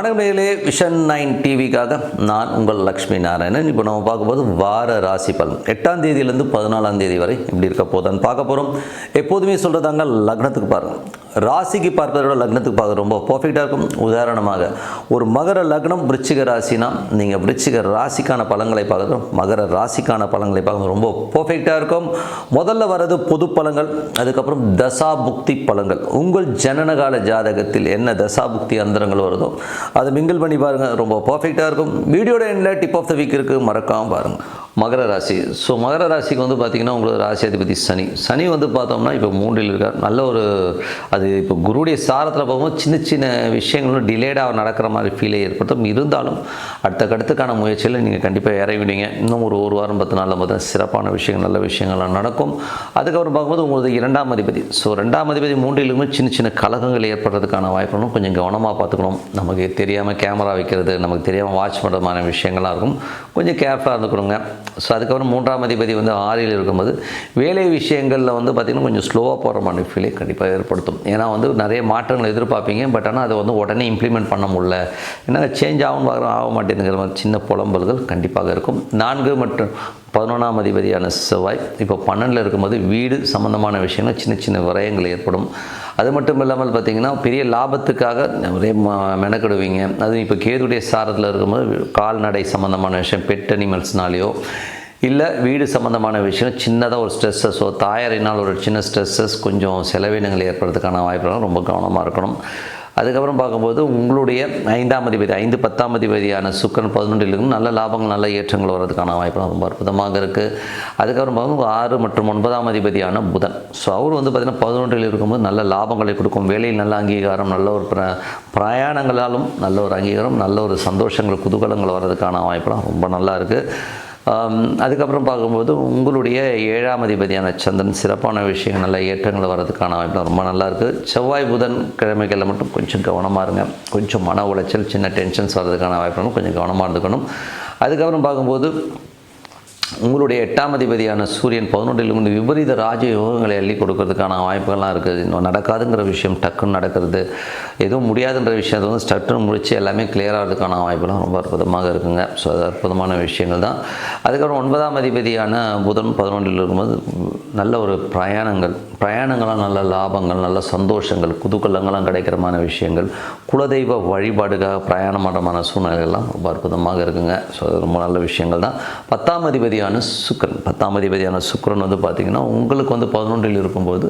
வணக்கம் vision nine டிவிக்காக நான் உங்கள் லக்ஷ்மி நாராயணன். இப்போ நம்ம பார்க்கும்போது வார ராசி பலன். எட்டாம் தேதியிலேருந்து பதினாலாம் தேதி வரை இப்படி இருக்க போதான்னு பார்க்க போகிறோம் எப்போதுமே சொல்கிறதாங்க லக்னத்துக்கு பாருங்கள் ராசிக்கு பார்ப்பதை விட லக்னத்துக்கு பார்க்க ரொம்ப பர்ஃபெக்டாக இருக்கும். உதாரணமாக ஒரு மகர லக்னம் விருச்சிக ராசினா நீங்கள் விருச்சிக ராசிக்கான பழங்களை பார்க்குறோம் மகர ராசிக்கான பழங்களை பார்க்குறது ரொம்ப பர்ஃபெக்டாக இருக்கும். முதல்ல வர்றது பொது பழங்கள் அதுக்கப்புறம் தசா புக்தி பலன்கள். உங்கள் ஜனனகால ஜாதகத்தில் என்ன தசா புக்தி அந்தரங்கள் வருதோ அதை மிங்கிள் பண்ணி பாருங்கள் ரொம்ப பர்ஃபெக்டாக இருக்கும். வீடியோட எண்டில் டிப் ஆஃப் த வீக் இருக்குது மறக்காமல் பாருங்கள் மகர ராசி. ஸோ மகர ராசிக்கு வந்து பார்த்திங்கன்னா உங்களுக்கு ராசி அதிபதி சனி. சனி வந்து பார்த்தோம்னா இப்போ மூன்றில் இருக்கார். நல்ல ஒரு அது இப்போ குருடைய சாரத்தில் பார்க்கும்போது சின்ன சின்ன விஷயங்களும் டிலேடாக நடக்கிற மாதிரி ஃபீலை ஏற்படுத்தும். இருந்தாலும் அடுத்த கடுத்துக்கான முயற்சியில் நீங்கள் கண்டிப்பாக இறங்கிடுவீங்க இன்னும் ஒரு ஒரு வாரம் பத்து நாளில் பார்த்தா சிறப்பான விஷயங்கள் நல்ல விஷயங்கள்லாம் நடக்கும். அதுக்கப்புறம் பார்க்கும்போது உங்களுக்கு இரண்டாம் அதிபதி. ஸோ ரெண்டாம் அதிபதி மூன்றிலுமே சின்ன சின்ன கலகங்கள் ஏற்படுறதுக்கான வாய்ப்புகளும் கொஞ்சம் கவனமாக பார்த்துக்கணும். நமக்கு தெரியாமல் கேமரா வைக்கிறது நமக்கு தெரியாமல் வாட்ச் பண்ணுறதுமான விஷயங்களாக இருக்கும். கொஞ்சம் கேர்ஃபுல்லாக இருந்துக்கணுங்க. ஸோ அதுக்கப்புறம் மூன்றாம் அதிபதி வந்து ஆறில் இருக்கும்போது வேலை விஷயங்களில் வந்து பார்த்திங்கன்னா கொஞ்சம் ஸ்லோவாக போகிற மாதிரி ஃபீலே கண்டிப்பாக ஏற்படுத்தும். ஏன்னா வந்து நிறைய மாற்றங்கள் எதிர்பார்ப்பீங்க பட் ஆனால் அதை வந்து உடனே இம்ப்ளிமெண்ட் பண்ண முடியல. ஏன்னா சேஞ்ச் ஆகும் பார்க்குறோம் ஆக மாட்டேங்கிற மாதிரி சின்ன புலம்பல்கள் கண்டிப்பாக இருக்கும். நான்கு மற்றும் பதினொன்றாம் அதிபதியான செவ்வாய் இப்போ பன்னெண்டில் இருக்கும்போது வீடு சம்மந்தமான விஷயங்கள் சின்ன சின்ன விரயங்கள் ஏற்படும். அது மட்டும் இல்லாமல் பார்த்தீங்கன்னா பெரிய லாபத்துக்காக நிறைய ம- மெனக்கெடுவீங்க. அதுவும் இப்போ கேதுடைய சாரத்தில் இருக்கும்போது கால்நடை சம்மந்தமான விஷயம் பெட் அனிமல்ஸ்னாலேயோ இல்லை வீடு சம்மந்தமான விஷயம் சின்னதாக ஒரு ஸ்ட்ரெஸ்ஸஸோ தாயாரினால் ஒரு சின்ன ஸ்ட்ரெஸ்ஸஸ் கொஞ்சம் செலவினங்கள் ஏற்படுறதுக்கான வாய்ப்புகள் ரொம்ப கவனமாக இருக்கணும். அதுக்கப்புறம் பார்க்கும்போது உங்களுடைய ஐந்தாம் அதிபதி ஐந்து பத்தாம் அதிபதியான சுக்கரன் பதினொன்றிலும் நல்ல லாபங்கள் நல்ல ஏற்றங்கள் வர்றதுக்கான வாய்ப்புலாம் ரொம்ப அற்புதமாக இருக்குது அதுக்கப்புறம் பார்க்கும்போது ஆறு மற்றும் ஒன்பதாம் அதிபதியான புதன். ஸோ அவர் வந்து பார்த்திங்கன்னா பதினொன்றில் இருக்கும்போது நல்ல லாபங்களை கொடுக்கும். வேலையில் நல்ல அங்கீகாரம் நல்ல ஒரு பிர பிரயாணங்களாலும் நல்ல ஒரு அங்கீகாரம் நல்ல ஒரு சந்தோஷங்கள் குதூகலங்கள் வர்றதுக்கான வாய்ப்புலாம் ரொம்ப நல்லா இருக்குது அதுக்கப்புறம் பார்க்கும்போது உங்களுடைய ஏழாம் அதிபதியான சந்திரன் சிறப்பான விஷயங்கள் நல்ல ஏற்றங்களை வர்றதுக்கான வாய்ப்பு ரொம்ப நல்லா இருக்குது செவ்வாய் புதன் கிழமைகளில் மட்டும் கொஞ்சம் கவனமாக இருங்க. கொஞ்சம் மன உளைச்சல் சின்ன டென்ஷன்ஸ் வர்றதுக்கான வாய்ப்பு கொஞ்சம் கவனமாக இருந்துக்கணும். அதுக்கப்புறம் பார்க்கும்போது உங்களுடைய எட்டாம் அதிபதியான சூரியன் பதினொன்றிலிருந்து விபரீத ராஜ யோகங்களை அள்ளி கொடுக்கறதுக்கான வாய்ப்புகள்லாம் இருக்குது. இன்னும் நடக்காதுங்கிற விஷயம் டக்குன்னு நடக்கிறது. எதுவும் முடியாதுன்ற விஷயத்தை வந்து ஸ்டட்டுன்னு முடித்து எல்லாமே கிளியர் ஆகிறதுக்கான வாய்ப்புலாம் ரொம்ப அற்புதமாக இருக்குங்க. ஸோ அது அற்புதமான விஷயங்கள் தான். அதுக்கப்புறம் ஒன்பதாம் அதிபதியான புதன் பதினொன்றில் இருக்கும்போது நல்ல ஒரு பிரயாணங்கள். பிரயாணங்களாம் நல்ல லாபங்கள் நல்ல சந்தோஷங்கள் குதூகலங்களாம் கிடைக்கிறமான விஷயங்கள் குலதெய்வ வழிபாடுக்காக பிரயாணம் பண்ணுறமான சூழ்நிலைகள்லாம் ரொம்ப அற்புதமாக இருக்குங்க. ஸோ அது ரொம்ப நல்ல விஷயங்கள் தான் பத்தாம் அதிபதியான சுக்கிரன். பத்தாம் அதிபதியான சுக்கிரன் வந்து பார்த்திங்கன்னா உங்களுக்கு வந்து பதினொன்றில் இருக்கும்போது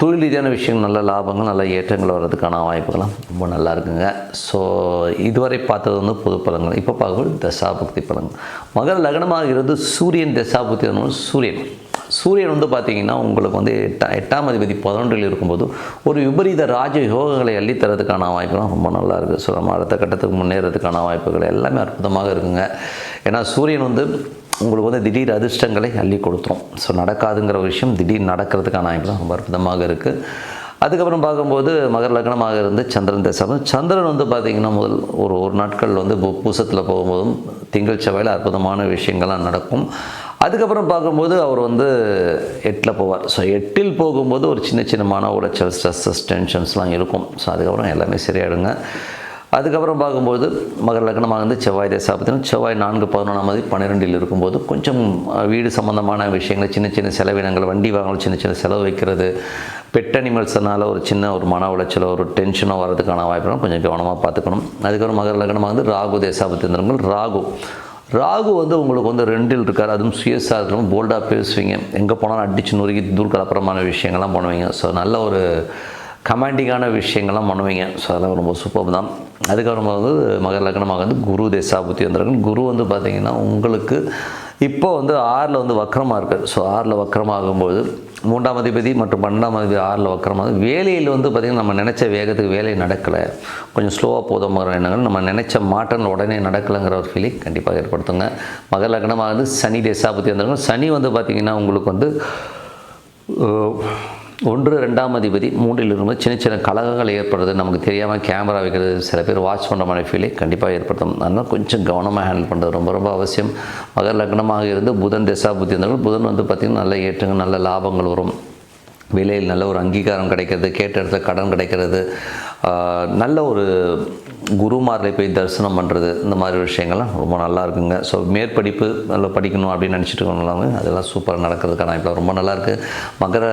தொழில் ரீதியான விஷயங்கள் நல்ல லாபங்கள் நல்ல ஏற்றங்கள் வர்றதுக்கான வாய்ப்புகள்லாம் ரொம்ப நல்லா இருக்குங்க. ஸோ இதுவரை பார்த்தது வந்து பொது பலன்கள். இப்போ பார்க்கும்போது தசாபக்தி பலன்கள். மகர லக்னமாக இருந்து சூரியன் தசாபக்தி சூரியன். சூரியன் வந்து பார்த்தீங்கன்னா உங்களுக்கு வந்து எட்டா எட்டாம் அதிபதி பதினொன்றில் இருக்கும்போது ஒரு விபரீத ராஜ யோகங்களை அள்ளித்தரதுக்கான வாய்ப்புலாம் ரொம்ப நல்லா இருக்குது. ஸோ நம்ம அடுத்த கட்டத்துக்கு முன்னேறதுக்கான வாய்ப்புகள் எல்லாமே அற்புதமாக இருக்குங்க. ஏன்னா சூரியன் வந்து உங்களுக்கு வந்து திடீர் அதிர்ஷ்டங்களை அள்ளி கொடுத்துரும். ஸோ நடக்காதுங்கிற ஒரு விஷயம் திடீர் நடக்கிறதுக்கான வாய்ப்புலாம் ரொம்ப அற்புதமாக இருக்குது அதுக்கப்புறம் பார்க்கும்போது மகர லக்னமாக இருந்து சந்திரன் தசை சந்திரன் வந்து பார்த்திங்கன்னா முதல் ஒரு ஒரு நாட்கள் வந்து பூசத்தில் போகும்போதும் திங்கள் செவ்வாயில் அற்புதமான விஷயங்கள்லாம் நடக்கும். அதுக்கப்புறம் பார்க்கும்போது அவர் வந்து எட்டில் போவார். ஸோ எட்டில் போகும்போது ஒரு சின்ன சின்ன மன உளைச்சல் ஸ்ட்ரெஸ்ஸஸ் டென்ஷன்ஸ்லாம் இருக்கும். ஸோ அதுக்கப்புறம் எல்லாமே சரியாயிடுங்க. அதுக்கப்புறம் பார்க்கும்போது மகர லக்னமாக வந்து செவ்வாய் தசாபத்தினம் செவ்வாய் நான்கு பதினொன்றாம் தேதி பன்னிரெண்டில் இருக்கும்போது கொஞ்சம் வீடு சம்மந்தமான விஷயங்கள் சின்ன சின்ன செலவினங்கள் வண்டி வாங்கணும் சின்ன சின்ன செலவு வைக்கிறது பெட் அனிமல்ஸ்னால ஒரு சின்ன ஒரு மன உளைச்சலோ ஒரு டென்ஷனோ வரதுக்கான வாய்ப்புகளும் கொஞ்சம் கவனமாக பார்த்துக்கணும். அதுக்கப்புறம் மகர லக்னமாக வந்து ராகு தேசாபத்தினங்கள் ராகு ராகு வந்து உங்களுக்கு வந்து ரெண்டில் இருக்கார். அதுவும் சுயசாரம் போல்டாக பேசுவீங்க. எங்கே போனாலும் அடிச்சு நொறுக்கி துர்கலப்புறமான விஷயங்கள்லாம் பண்ணுவீங்க. ஸோ நல்ல ஒரு கமாண்டிங்கான விஷயங்கள்லாம் பண்ணுவீங்க. ஸோ அதெல்லாம் ரொம்ப சூப்பர் தான். அதுக்கப்புறமா வந்து மகர லக்னமாக வந்து குரு தேசாபுத்தி வந்திருக்கு குரு வந்து பார்த்திங்கன்னா உங்களுக்கு இப்போ வந்து ஆறில் வந்து வக்கரமாக இருக்குது ஸோ ஆறில் வக்கரமாகும்போது மூன்றாம் அதிபதி மற்றும் பன்னெண்டாம் அதிபதி ஆறில் வக்கரமாக வேலையில் வந்து பார்த்திங்கன்னா நம்ம நினச்ச வேகத்துக்கு வேலை நடக்கலை. கொஞ்சம் ஸ்லோவாக போதுங்கிற எண்ணங்கள் நம்ம நினச்ச மாற்றங்கள் உடனே நடக்கலைங்கிற ஒரு ஃபீலிங் கண்டிப்பாக ஏற்படுத்துங்க. மகர லக்னமாக வந்து சனி தேசாபுத்தி வந்திருக்கும். சனி வந்து பார்த்திங்கன்னா உங்களுக்கு வந்து ஒன்று ரெண்டாம் அதிபதி மூன்றில் இருந்து சின்ன சின்ன கலகங்கள் ஏற்படுறது நமக்கு தெரியாமல் கேமரா வைக்கிறது. சில பேர் வாட்ச் பண்ணுற மாதிரி ஃபீலே கண்டிப்பாக ஏற்படுத்தும். அதனால் கொஞ்சம் கவனமாக ஹேண்டில் பண்ணுறது ரொம்ப ரொம்ப அவசியம். மகர லக்னமாக இருந்து புதன் திசா புத்தி இருந்தாலும் புதன் வந்து பார்த்திங்கன்னா நல்ல ஏற்றங்கள் நல்ல லாபங்கள் வரும். விலையில் நல்ல ஒரு அங்கீகாரம் கிடைக்கிறது கேட்ட இடத்துல கடன் கிடைக்கிறது. நல்ல ஒரு குருமார்களை போய் தரிசனம் பண்ணுறது இந்த மாதிரி விஷயங்கள்லாம் ரொம்ப நல்லா இருக்குங்க. ஸோ மேற்படிப்பு நல்லா படிக்கணும் அப்படின்னு நினச்சிட்டு இருக்கவங்க அதெல்லாம் சூப்பராக நடக்கிறதுக்கான இப்போ ரொம்ப நல்லா இருக்குது மகர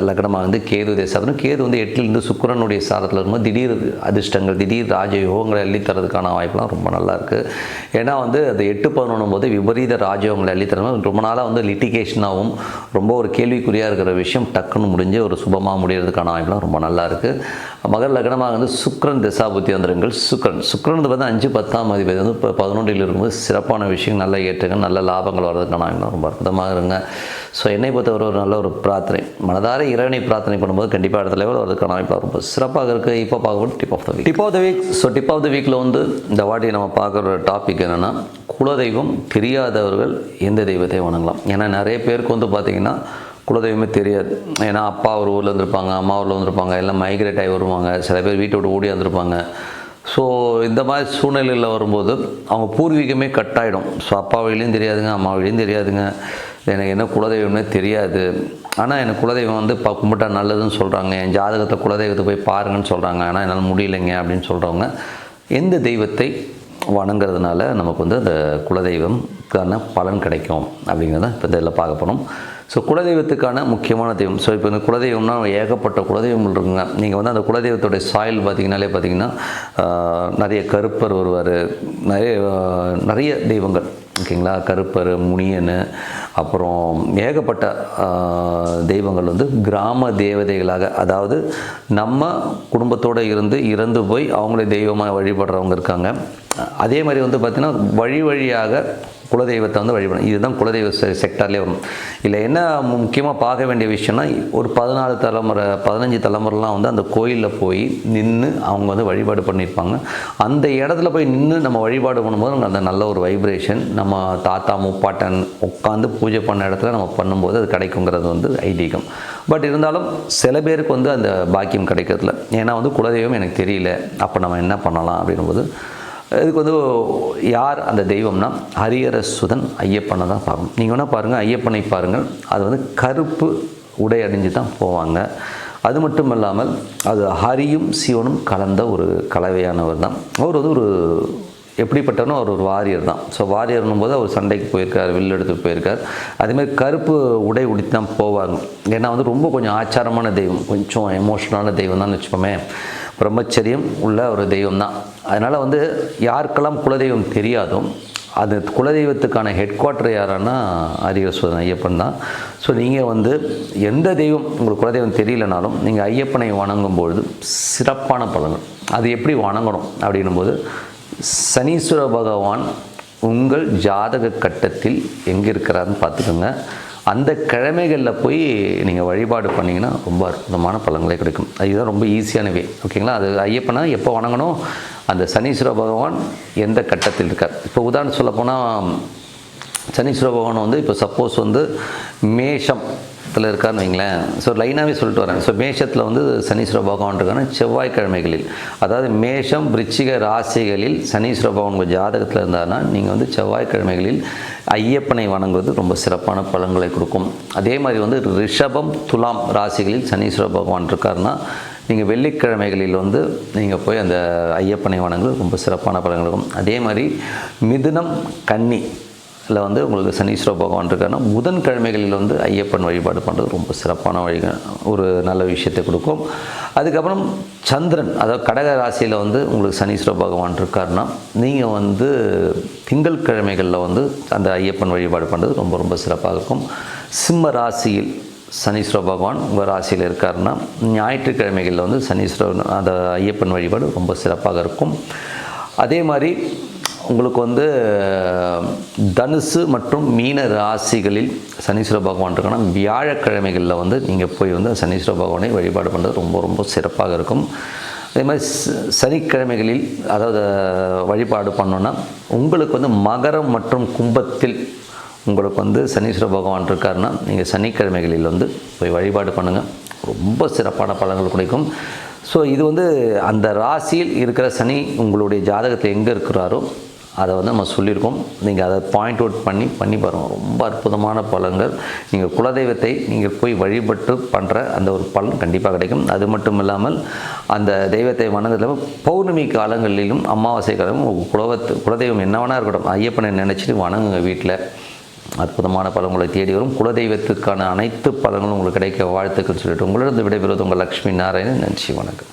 லக்னமாக வந்து கேது தேசாதனம் கேது வந்து எட்டிலிருந்து சுக்கரனுடைய சாரத்தில் இருக்கும்போது திடீர் அதிர்ஷ்டங்கள் திடீர் ராஜ யோகங்களை தரதுக்கான வாய்ப்புலாம் ரொம்ப நல்லா இருக்குது ஏன்னா வந்து அது எட்டு பதினொன்றும் போது விபரீத ராஜயோகங்களை அள்ளி ரொம்ப நாளாக வந்து லிட்டிகேஷனாகவும் ரொம்ப ஒரு கேள்விக்குறியாக இருக்கிற விஷயம் டக்குன்னு முடிஞ்சு ஒரு சுபமாக முடியறதுக்கான வாய்ப்புலாம் ரொம்ப நல்லா இருக்குது மகர லக்னமாக வந்து சுக்ரன் திசாபுத்தி வந்துருங்கள். சுக்ரன் சுக்ரன் வந்து அஞ்சு பத்தாம் அதிபதி வந்து இப்போ பதினொன்றில் இருக்கும்போது சிறப்பான விஷயம் நல்ல ஏற்றுங்க நல்ல லாபங்கள் வர்றதுக்கான ரொம்ப அற்புதமாக இருங்க ஸோ என்னை பொறுத்தவரை ஒரு நல்ல ஒரு பிரார்த்தனை. மனதார இறைவனை பிரார்த்தனை பண்ணும்போது கண்டிப்பாக அடுத்த லெவல் வரதுக்கான வாய்ப்பு ரொம்ப சிறப்பாக இருக்குது இப்போ பார்க்கும்போது tip of the week tip of the week so tip of the வீக்கில் வந்து இந்த வாட்டி நம்ம பார்க்குற டாபிக் என்னென்னா குலதெய்வம் தெரியாதவர்கள் எந்த தெய்வத்தை வணங்கலாம்? ஏன்னா நிறைய பேருக்கு வந்து பார்த்திங்கன்னா குலதெய்வமே தெரியாது. ஏன்னா அப்பா ஒரு ஊரில் வந்திருப்பாங்க அம்மா ஊரில் வந்திருப்பாங்க எல்லாம் மைக்ரேட் ஆகி வருவாங்க. சில பேர் வீட்டை விட்டு ஓடி வந்திருப்பாங்க. ஸோ இந்த மாதிரி சூழ்நிலையில் வரும்போது அவங்க பூர்வீகமே கட் ஆகிடும் ஸோ அப்பா வழியிலையும் தெரியாதுங்க அம்மா வழியும் தெரியாதுங்க. எனக்கு என்ன குலதெய்வம்னே தெரியாது. ஆனால் எனக்கு குலதெய்வம் வந்து பா கும்பிட்டா நல்லதுன்னு சொல்கிறாங்க என் ஜாதகத்தை குலதெய்வத்தை போய் பாருங்கன்னு சொல்கிறாங்க ஆனால் என்னால் முடியலைங்க அப்படின்னு சொல்கிறவங்க எந்த தெய்வத்தை வணங்குறதுனால நமக்கு வந்து அந்த குலதெய்வம்க்கான பலன் கிடைக்கும் அப்படிங்கிறத இப்போ இதில் பார்க்க போகிறோம் ஸோ குலதெய்வத்துக்கான முக்கியமான தெய்வம். ஸோ இப்போ இந்த குலதெய்வம்னா ஏகப்பட்ட குலதெய்வங்கள் இருக்குங்க. நீங்கள் வந்து அந்த குலதெய்வத்துடைய சாயல் பார்த்தீங்கனாலே பார்த்தீங்கன்னா நிறைய கருப்பர் வருவார். நிறைய நிறைய தெய்வங்கள். ஓகேங்களா? கருப்பர் முனியன் அப்புறம் ஏகப்பட்ட தெய்வங்கள் வந்து கிராம தேவதைகளாக அதாவது நம்ம குடும்பத்தோடு இருந்து இறந்து போய் அவங்களே தெய்வமாக வழிபடுறவங்க இருக்காங்க. அதே மாதிரி வந்து பார்த்திங்கன்னா வழி வழியாக குலதெய்வத்தை வந்து வழிபடணும். இதுதான் குலதெய்வ செ- வரும். இல்லை என்ன முக்கியமாக பார்க்க வேண்டிய விஷயம்னா ஒரு பதினாலு தலைமுறை பதினஞ்சு தலைமுறைலாம் வந்து அந்த கோயிலில் போய் நின்று அவங்க வந்து வழிபாடு பண்ணியிருப்பாங்க. அந்த இடத்துல போய் நின்று நம்ம வழிபாடு பண்ணும்போது நமக்கு அந்த நல்ல ஒரு வைப்ரேஷன் நம்ம தாத்தா முப்பாட்டன் உட்காந்து பூஜை பண்ண இடத்துல நம்ம பண்ணும்போது அது கிடைக்குங்கிறது வந்து ஐதீகம். பட் இருந்தாலும் சில பேருக்கு வந்து அந்த பாக்கியம் கிடைக்கிறதுல ஏன்னா வந்து குலதெய்வம் எனக்கு தெரியல. அப்போ நம்ம என்ன பண்ணலாம் அப்படின்னும்போது இதுக்கு வந்து யார் அந்த தெய்வம்னா ஹரியரசுதன் ஐயப்பனை தான் பார்க்கணும். நீங்கள் வேணால் பாருங்கள் ஐயப்பனை பாருங்கள். அது வந்து கருப்பு உடை அணிஞ்சு தான் போவாங்க. அது மட்டும் இல்லாமல் அது ஹரியும் சிவனும் கலந்த ஒரு கலவையானவர் தான். அவர் வந்து ஒரு எப்படிப்பட்டவனோ அவர் ஒரு வாரியர் தான். ஸோ வாரியர்னும் போது அவர் சண்டைக்கு போயிருக்கார் வில்லு எடுத்துகிட்டு போயிருக்கார். அதேமாதிரி கருப்பு உடை உடுத்தி தான் போவாங்க. ஏன்னா வந்து ரொம்ப கொஞ்சம் ஆச்சாரமான தெய்வம். கொஞ்சம் எமோஷனலான தெய்வம் தான் வச்சுப்போமே பிரம்மச்சரியம் உள்ள ஒரு தெய்வம் தான். அதனால் வந்து யாருக்கெல்லாம் குலதெய்வம் தெரியாதோ அது குலதெய்வத்துக்கான ஹெட் குவார்ட்டர் யாரானா ஹரிஹரசுவதன் ஐயப்பன் தான். ஸோ நீங்கள் வந்து எந்த தெய்வம் உங்களுக்கு குலதெய்வம் தெரியலனாலும் நீங்கள் ஐயப்பனை வணங்கும் பொழுது சிறப்பான பலன்கள். அது எப்படி வணங்கணும் அப்படின்னும் போது சனீஸ்வர பகவான் உங்கள் ஜாதக கட்டத்தில் எங்கே இருக்கிறாருன்னு பார்த்துக்கோங்க. அந்த கிழமைகளில் போய் நீங்கள் வழிபாடு பண்ணிங்கன்னா ரொம்ப அற்புதமான பலன்களை கிடைக்கும். அதுதான் ரொம்ப ஈஸியான வே ஓகேங்களா அது ஐயப்பனா எப்போ வணங்கணும்? அந்த சனீஸ்வர பகவான் எந்த கட்டத்தில் இருக்கார்? இப்போ உதாரணம் சொல்லப்போனால் சனீஸ்வர பகவான் வந்து இப்போ சப்போஸ் வந்து மேஷம். மேஷத்தில் இருக்காருன்னு வைங்களேன். ஸோ லைனாகவே சொல்லிட்டு வரேன். ஸோ மேஷத்தில் வந்து சனீஸ்வர பகவான் இருக்காருன்னா செவ்வாய்க்கிழமைகளில் அதாவது மேஷம் விருச்சிக ராசிகளில் சனீஸ்வர பகவான் உங்கள் ஜாதகத்தில் இருந்தாருன்னா நீங்கள் வந்து செவ்வாய்க்கிழமைகளில் ஐயப்பனை வணங்குவது ரொம்ப சிறப்பான பலன்களை கொடுக்கும். அதே மாதிரி வந்து ரிஷபம் துலாம் ராசிகளில் சனீஸ்வர பகவான் இருக்காருன்னா நீங்கள் வெள்ளிக்கிழமைகளில் வந்து நீங்கள் போய் அந்த ஐயப்பனை வணங்குவது ரொம்ப சிறப்பான பலன்கள் இருக்கும் அதே மாதிரி மிதுனம் கன்னி இதில் வந்து உங்களுக்கு சனீஸ்வர பகவான் இருக்காருன்னா புதன்கிழமைகளில் வந்து ஐயப்பன் வழிபாடு பண்ணுறது ரொம்ப சிறப்பான வழி ஒரு நல்ல விஷயத்தை கொடுக்கும். அதுக்கப்புறம் சந்திரன் அதாவது கடக ராசியில் வந்து உங்களுக்கு சனீஸ்வர பகவான் இருக்காருன்னா நீங்கள் வந்து திங்கள் கிழமைகளில் வந்து அந்த ஐயப்பன் வழிபாடு பண்ணுறது ரொம்ப ரொம்ப சிறப்பாக இருக்கும். சிம்ம ராசியில் சனீஸ்வர பகவான் உங்கள் ராசியில் இருக்காருன்னா ஞாயிற்றுக்கிழமைகளில் வந்து சனீஸ்வரன் அந்த ஐயப்பன் வழிபாடு ரொம்ப சிறப்பாக இருக்கும். அதே மாதிரி உங்களுக்கு வந்து தனுசு மற்றும் மீன ராசிகளில் சனீஸ்வர பகவான் இருக்கணும் வியாழக்கிழமைகளில் வந்து நீங்கள் போய் வந்து சனீஸ்வர பகவானை வழிபாடு பண்ணுறது ரொம்ப ரொம்ப சிறப்பாக இருக்கும். அதே மாதிரி சனிக்கிழமைகளில் அதாவது வழிபாடு பண்ணோன்னா உங்களுக்கு வந்து மகரம் மற்றும் கும்பத்தில் உங்களுக்கு வந்து சனீஸ்வர பகவான் இருக்காருன்னா நீங்கள் சனிக்கிழமைகளில் வந்து போய் வழிபாடு பண்ணுங்கள் ரொம்ப சிறப்பான பலன்கள் கிடைக்கும். ஸோ இது வந்து அந்த ராசியில் இருக்கிற சனி உங்களுடைய ஜாதகத்தில் எங்கே இருக்கிறாரோ அதை வந்து நம்ம சொல்லியிருக்கோம். நீங்கள் அதை பாயிண்ட் அவுட் பண்ணி பண்ணி பாருங்கள் ரொம்ப அற்புதமான பலன்கள். நீங்கள் குலதெய்வத்தை நீங்கள் போய் வழிபட்டு பண்ணுற அந்த ஒரு பலன் கண்டிப்பாக கிடைக்கும். அது மட்டும் இல்லாமல் அந்த தெய்வத்தை வணங்குறதுல பௌர்ணமி காலங்களிலும் அமாவாசை காலமும் குலவத்து குலதெய்வம் என்ன வேணா இருக்கட்டும் ஐயப்பனை நினச்சிட்டு வணங்குங்க வீட்டில் அற்புதமான பலன்களை தேடி வரும். குலதெய்வத்துக்கான அனைத்து பலன்களும் உங்களுக்கு கிடைக்க வாழ்த்துக்கள் சொல்லிட்டு உங்களிடம் விடைபெறுவது உங்கள் லக்ஷ்மி நாராயணன். நன்றி வணக்கம்.